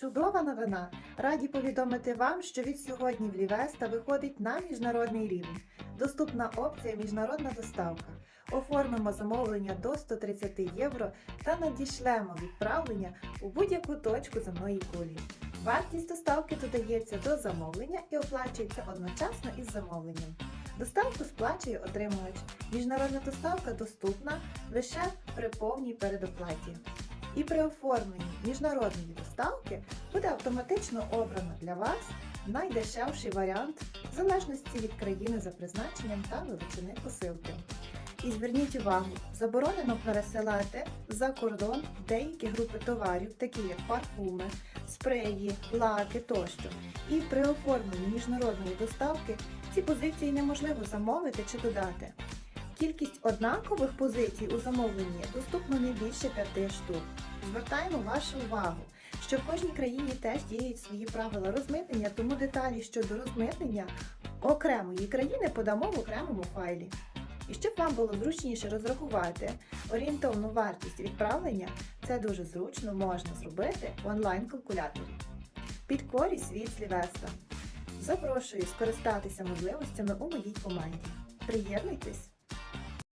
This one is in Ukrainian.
Чудова новина! Раді повідомити вам, що від сьогодні в Лівеста виходить на міжнародний рівень. Доступна опція міжнародна доставка. Оформимо замовлення до 130 євро та надішлемо відправлення у будь-яку точку земної кулі. Вартість доставки додається до замовлення і оплачується одночасно із замовленням. Доставку сплачує отримувач. Міжнародна доставка доступна лише при повній передоплаті. І при оформленні міжнародної доставки буде автоматично обрано для вас найдешевший варіант в залежності від країни за призначенням та величини посилки. І зверніть увагу, заборонено пересилати за кордон деякі групи товарів, такі як парфуми, спреї, лаки тощо. І при оформленні міжнародної доставки ці позиції неможливо замовити чи додати. Кількість однакових позицій у замовленні доступно не більше п'яти штук. Звертаємо вашу увагу, що в кожній країні теж діють свої правила розмитнення, тому деталі щодо розмитнення окремої країни подамо в окремому файлі. І щоб вам було зручніше розрахувати орієнтовну вартість відправлення, це дуже зручно можна зробити в онлайн-калькуляторі. Підкорі світ Слівеста. Запрошую скористатися можливостями у моїй команді. Приєднуйтесь!